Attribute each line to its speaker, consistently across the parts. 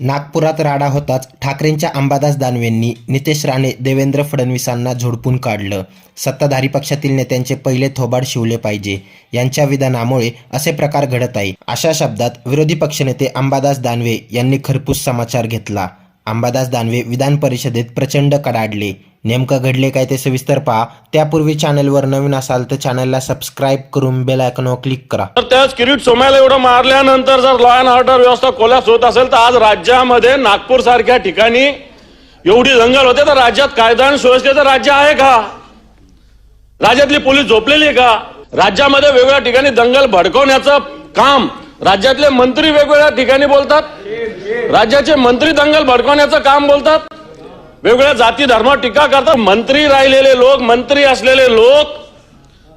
Speaker 1: नागपुरात राडा होताच ठाकरेंच्या अंबादास दानवेंनी नितेश राणे देवेंद्र फडणवीसांना झोडपून काढलं. सत्ताधारी पक्षातील नेत्यांचे पहिले थोबाड शिवले पाहिजे. यांच्या विधानामुळे असे प्रकार घडत आहे अशा शब्दात विरोधी पक्षनेते अंबादास दानवे यांनी खरपूस समाचार घेतला. अंबादास दानवे विधान परिषदेत प्रचंड कडाडले. नेमकं घडले काय ते सविस्तर पहा. त्यापूर्वी चॅनलवर नवीन असाल तर चॅनलला सबस्क्राईब करून बेल आयकॉनवर क्लिक करा.
Speaker 2: तर त्याच किरीट सोमायला एवढं मारल्यानंतर जर लॉ अँड ऑर्डर व्यवस्था कोलॅप्स होत असेल तर आज राज्यामध्ये नागपूर सारख्या ठिकाणी एवढी दंगल होते. तर राज्यात कायदा आणि सुव्यवस्थेचं राज्य आहे का? राज्यातली पोलीस झोपलेली आहे का? राज्यामध्ये वेगवेगळ्या ठिकाणी दंगल भडकवण्याचं काम. राज्यातले मंत्री वेगवेगळ्या ठिकाणी बोलतात. राज्याचे मंत्री दंगल भडकवण्याचं काम बोलतात. वेगवेगळ्या जाती धर्मावर टीका करतात. मंत्री राहिलेले लोक मंत्री असलेले लोक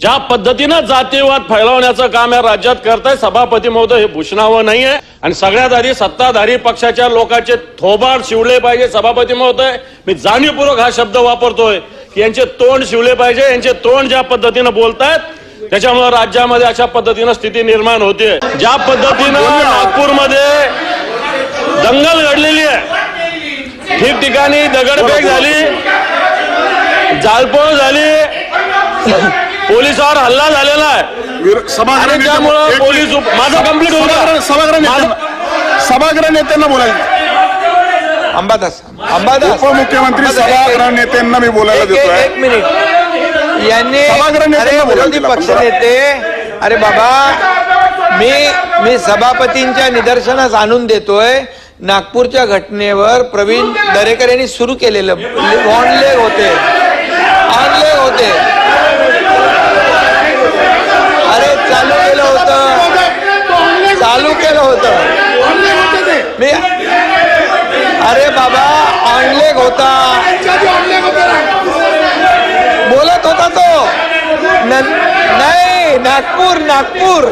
Speaker 2: ज्या पद्धतीनं जातीवाद फैलावण्याचं काम या राज्यात करताय सभापती महोदय हे भूषणावं नाहीये. आणि सगळ्यात आधी सत्ताधारी पक्षाच्या लोकांचे थोबाड शिवले पाहिजे सभापती महोदय. मी जाणीवपूर्वक हा शब्द वापरतोय की यांचे तोंड शिवले पाहिजे यांचे तोंड ज्या पद्धतीनं बोलतायत त्याच्यामुळे राज्यामध्ये अशा पद्धतीनं स्थिती निर्माण होते ज्या पद्धतीनं नागपूरमध्ये दंगल घडलेली आहे. ठिकठिकाणी दगडफेक झाली. जाळपोळ झाली. पोलिसावर हल्ला झालेला आहे. आणि त्यामुळं पोलीस माझं होऊ द्या.
Speaker 3: सभागृह- सभागृह नेत्यांना सभागृह नेत्यांना बोलायचं.
Speaker 4: अंबादास अंबादास.
Speaker 3: उपमुख्यमंत्री सभागृह नेत्यांना मी बोलायला
Speaker 4: एक- एक- मिनिट. यांनी विरोधी पक्ष. नेते. अरे बाबा मी मी सभापतींच्या निदर्शनास आणून देतोय. नागपूरच्या घटनेवर प्रवीण दरेकर यांनी सुरू केलेलं ऑनलेग होते. ऑनलेग होते. अरे चालू केलं होतं. चालू केलं होतं. मी अरे बाबा ऑनलेग होता. बोलत होता तो. नाही नागपूर नागपूर.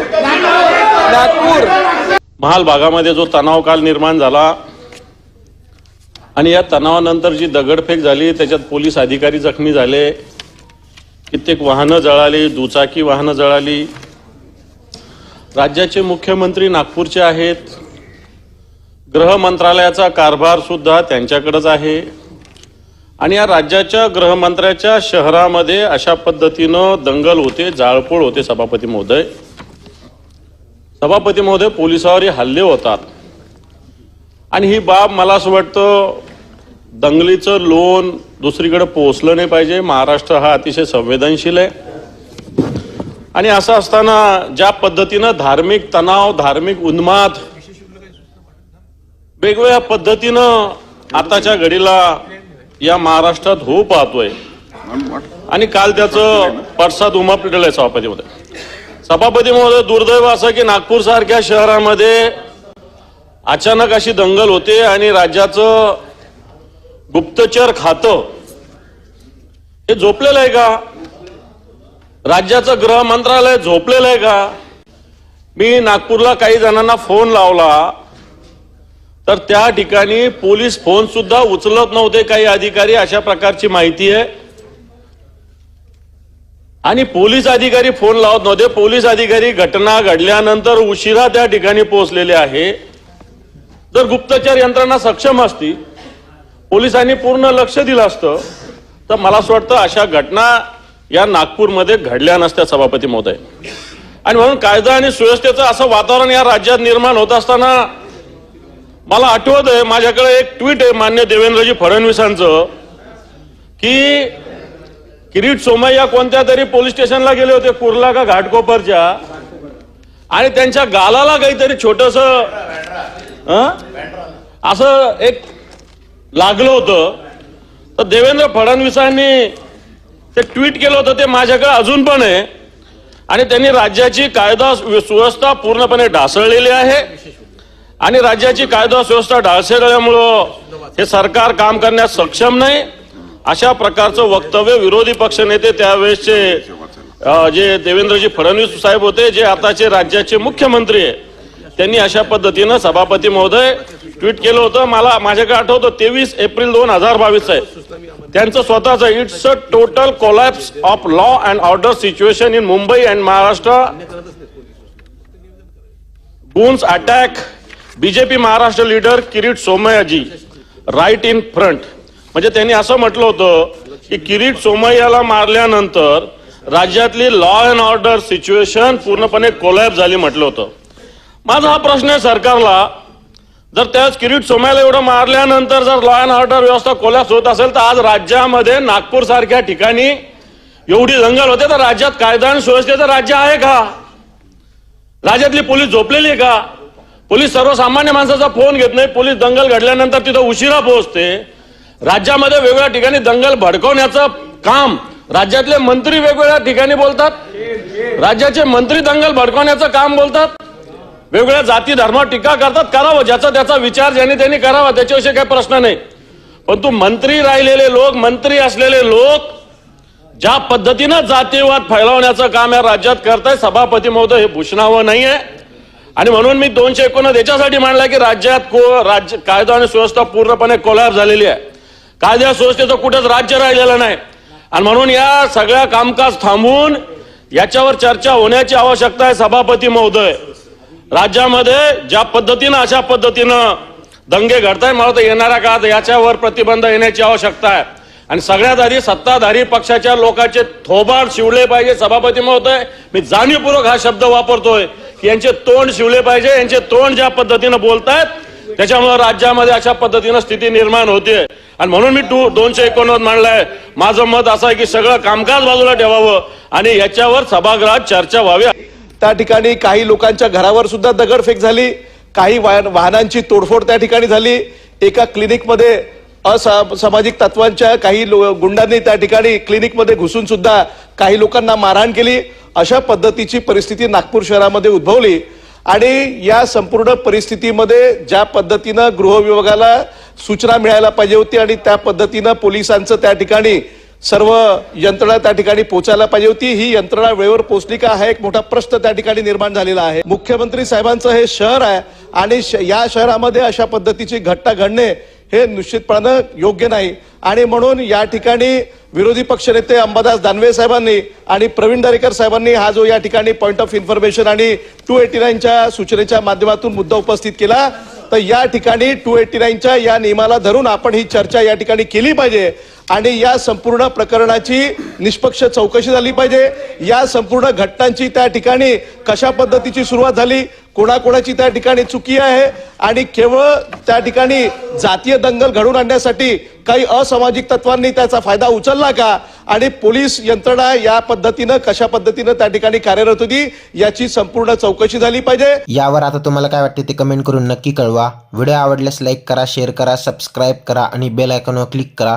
Speaker 4: नागपूर.
Speaker 2: महाल भागामध्ये जो तणाव काल निर्माण झाला आणि या तणावानंतर जी दगडफेक झाली त्याच्यात पोलीस अधिकारी जखमी झाले कित्येक वाहनं जळाली दुचाकी वाहनं जळाली. राज्याचे मुख्यमंत्री नागपूरचे आहेत. गृह मंत्रालयाचा कारभार सुद्धा त्यांच्याकडेच आहे. आणि या राज्याच्या गृहमंत्र्याच्या शहरामध्ये अशा पद्धतीनं दंगल होते जाळपोळ होते सभापती महोदय. सभापती महोदय हल्ले होतात. आणि ही बाब मला असं वाटतं दंगलीचं लोन दुसरीकडे पोहोचलं नाही पाहिजे. महाराष्ट्र हा अतिशय संवेदनशील आहे. आणि असं असताना ज्या पद्धतीनं धार्मिक तणाव धार्मिक उन्माद वेगवेगळ्या पद्धतीनं आताच्या घडीला या महाराष्ट्रात होऊ पाहतोय. आणि काल त्याचं उमा उमटलेलं आहे सभापतीमध्ये सभापती महोदय दुर्दैव असं की नागपूर सारख्या शहरामध्ये अचानक अशी दंगल होते आणि राज्याचं गुप्तचर खातं हे झोपलेलं आहे का? राज्याचं गृह मंत्रालय झोपलेलं आहे का? मी नागपूरला काही जणांना फोन लावला तर त्या ठिकाणी पोलीस फोन सुद्धा उचलत नव्हते. काही अधिकारी अशा प्रकारची माहिती आहे. आणि पोलीस अधिकारी फोन लावत नव्हते. पोलीस अधिकारी घटना घडल्यानंतर उशिरा त्या ठिकाणी पोहोचलेले आहे. जर गुप्तचर यंत्रणा सक्षम असती पोलिसांनी पूर्ण लक्ष दिलं असतं तर मला असं वाटतं अशा घटना या नागपूरमध्ये घडल्या नसत्या सभापती महोदय. आणि म्हणून कायदा आणि सुव्यवस्थेचं असं वातावरण या राज्यात निर्माण होत असताना मला आठवत आहे माझ्याकडे एक ट्विट आहे मान्य देवेंद्रजी फडणवीसांचं की किरीट सोमय्या कोणत्या तरी पोलीस स्टेशनला गेले होते कुर्ला का घाटकोपरच्या? आणि त्यांच्या गालाला काहीतरी छोटस असं एक लागलं होतं. तर देवेंद्र फडणवीसांनी ते ट्विट केलं होतं ते माझ्याकडे अजून पण आहे. आणि त्यांनी राज्याची कायदा सुव्यवस्था पूर्णपणे ढासळलेली आहे. आणि राज्याची कायदा सुव्यवस्था ढासळल्यामुळं हे सरकार काम करण्यास सक्षम नाही. अशा प्रकारचं वक्तव्य विरोधी पक्षनेते त्यावेळेसचे जे देवेंद्रजी फडणवीस साहेब होते जे आताचे राज्याचे मुख्यमंत्री आहे त्यांनी अशा पद्धतीनं सभापती महोदय ट्विट केलं होतं. मला माझ्याकडे आठवतं तेवीस एप्रिल दोन हजार बावीस आहे. त्यांचं स्वतःचं it's a total collapse of law and order situation in Mumbai and Maharashtra. Guns attack. BJP Maharashtra leader Kirit सोमय्याजी. Right in front. म्हणजे त्यांनी असं म्हटलं होतं की किरीट सोमय्याला मारल्यानंतर राज्यातली लॉ अँड ऑर्डर सिच्युएशन पूर्णपणे कोलॅप झाली म्हटलं होतं. माझा हा प्रश्न आहे सरकारला. जर त्याच किरीट सोमय्याला एवढं मारल्यानंतर जर लॉ अँड ऑर्डर व्यवस्था कोलॅप्स होत असेल तर आज राज्यामध्ये नागपूर सारख्या ठिकाणी एवढी दंगल होते तर राज्यात कायदा आणि सुव्यवस्थेचं राज्य आहे का? राज्यातली पोलीस झोपलेली आहे का? पोलीस सर्वसामान्य माणसाचा फोन घेत नाही पोलीस दंगल घडल्यानंतर तिथं उशिरा पोहोचते. राज्यामध्ये वेगवेगळ्या ठिकाणी दंगल भडकवण्याचं काम. राज्यातले मंत्री वेगवेगळ्या ठिकाणी बोलतात. राज्याचे मंत्री दंगल भडकवण्याचं काम बोलतात. वेगवेगळ्या जाती धर्मावर टीका करतात. करावं ज्याचा त्याचा विचार ज्याने त्यांनी करावा त्याच्याविषयी काही प्रश्न नाही. परंतु मंत्री राहिलेले लोक मंत्री असलेले लोक ज्या पद्धतीनं जातीवाद फैलावण्याचं काम या राज्यात करताय सभापती महोदय हे भूषणावं नाहीये. आणि म्हणून मी दोनशे एकोणीस याच्यासाठी मांडलाय की राज्यात को राज्य कायदा आणि सुव्यवस्था पूर्णपणे कोलॅप झालेली आहे. कायदा सुव्यवस्थेचं कुठंच राज्य राहिलेलं नाही. आणि म्हणून या सगळ्या कामकाज थांबवून याच्यावर चर्चा होण्याची आवश्यकता आहे सभापती महोदय. राज्यामध्ये ज्या पद्धतीनं अशा पद्धतीनं दंगे घडताय मला तर येणाऱ्या काळात याच्यावर प्रतिबंध येण्याची आवश्यकता आहे. आणि सगळ्यात आधी सत्ताधारी पक्षाच्या लोकांचे थोबाड शिवले पाहिजे सभापती महोदय. मी जाणीवपूर्वक हा शब्द वापरतोय की यांचे तोंड शिवले पाहिजे यांचे तोंड ज्या पद्धतीनं बोलतायत त्याच्यामुळे राज्यामध्ये अशा पद्धतीनं स्थिती निर्माण होते आणि म्हणून मी टू दोनशे एकोणनव्वद मांडलाय. माझं मत असं आहे की सगळं कामकाज बाजूला ठेवावं आणि याच्यावर सभागृहात चर्चा व्हावी.
Speaker 5: त्या ठिकाणी काही लोकांच्या घरावर सुद्धा दगडफेक झाली. काही वाहनांची तोडफोड त्या ठिकाणी झाली. एका क्लिनिकमध्ये असामाजिक तत्वांच्या काही गुंडांनी त्या ठिकाणी क्लिनिकमध्ये घुसून सुद्धा काही लोकांना मारहाण केली. अशा पद्धतीची परिस्थिती नागपूर शहरामध्ये उद्भवली. आणि या संपूर्ण परिस्थितीमध्ये ज्या पद्धतीनं गृह विभागाला सूचना मिळायला पाहिजे होती आणि त्या पद्धतीनं पोलिसांचं त्या ठिकाणी सर्व यंत्रणा त्या ठिकाणी पोहोचायला पाहिजे होती ही यंत्रणा वेळेवर पोहोचली का हा एक मोठा प्रश्न त्या ठिकाणी निर्माण झालेला आहे. मुख्यमंत्री साहेबांचं हे शहर आहे आणि या शहरामध्ये अशा पद्धतीची घटना घडणे हे निश्चितपणानं योग्य नाही. आणि म्हणून या ठिकाणी विरोधी पक्षनेते अंबादास दानवे साहेबांनी आणि प्रवीण दरेकर साहेबांनी हा जो या ठिकाणी पॉईंट ऑफ इन्फॉर्मेशन आणि टू एटी नाईनच्या सूचनेच्या माध्यमातून मुद्दा उपस्थित केला तर या ठिकाणी टू एटी नाईनच्या या नियमाला धरून आपण ही चर्चा या ठिकाणी केली पाहिजे. आणि या संपूर्ण प्रकरणाची निष्पक्ष चौकशी झाली पाहिजे. या संपूर्ण घटनांची त्या ठिकाणी कशा पद्धतीची सुरुवात झाली कोणाकोणाची त्या ठिकाणी चुकी आहे आणि केवळ त्या ठिकाणी जातीय दंगल घडवून आणण्यासाठी काही असामाजिक तत्वांनी त्याचा फायदा उचलला का? आणि पोलीस यंत्रणा या पद्धतीनं कशा पद्धतीनं त्या ठिकाणी कार्यरत होती याची संपूर्ण चौकशी झाली पाहिजे.
Speaker 1: यावर आता तुम्हाला काय वाटते ते कमेंट करून नक्की कळवा. व्हिडिओ आवडल्यास लाईक करा शेअर करा सबस्क्राईब करा आणि बेल आयकॉनवर क्लिक करा.